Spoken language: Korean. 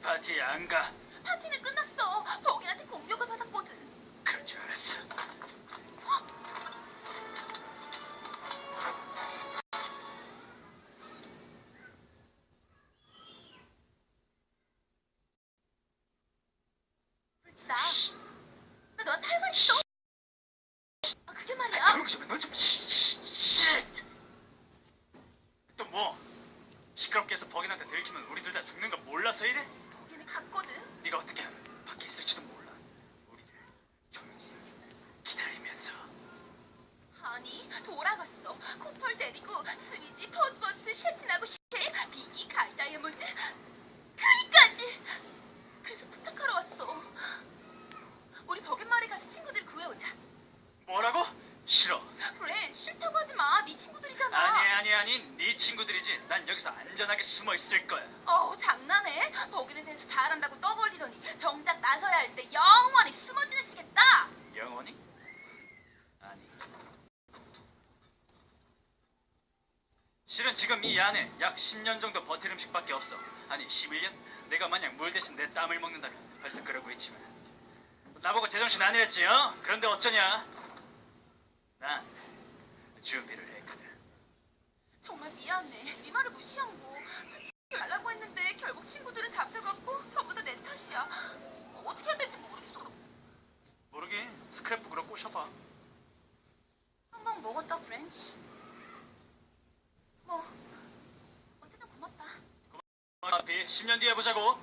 파티에 안 가. 파티는 끝났어. 버긴한테 공격을 받았거든. 그럴 줄 알았어. 그렇지 나. 나 너한테 할 말 있어. 아, 그게 말이야. 조용히 좀 해. 너좀 씨. 또 뭐? 시끄럽게 해서 버긴한테 들키면 우리 둘다 죽는 거 몰라서 이래? 갔거든. 네가 어떻게 알아? 밖에 있을지도 몰라. 우리를 조용히 기다리면서. 아니 돌아갔어. 코펄 데리고 스위지, 퍼즈버트, 셰틴하고 쉐, 비기, 가이 다이아몬드, 크리까지. 그래서 부탁하러 왔어. 우리 버긴 마을에 가서 친구들 구해오자. 뭐라고? 싫어. 프렌 싫다고 하지 마. 네 친구들이잖아. 아니 아니 네 친구들이지. 난 여기서 안전하게 숨어 있을 거야. 어우 장난해? 버기는 대해서 잘한다고 떠벌리더니 정작 나서야 할 때 영원히 숨어 지내시겠다. 영원히? 아니. 실은 지금 이 안에 약 10년 정도 버틸 음식밖에 없어. 아니 11년? 내가 만약 물 대신 내 땀을 먹는다면 벌써 그러고 있지만. 나보고 제정신 아니랬지, 어? 그런데 어쩌냐? 난 준비를 했거든. 정말 미안해. 네 말을 무시한 거. 말라고 했는데 결국 친구들은 잡혀갔고 전부 다 내 탓이야. 어떻게 해야 될지 모르겠어. 모르긴 스크랩북으로 꼬셔봐. 한 방 먹었다 프렌치. 뭐 어쨌든 고맙다. 앞이 10년 뒤에 보자고.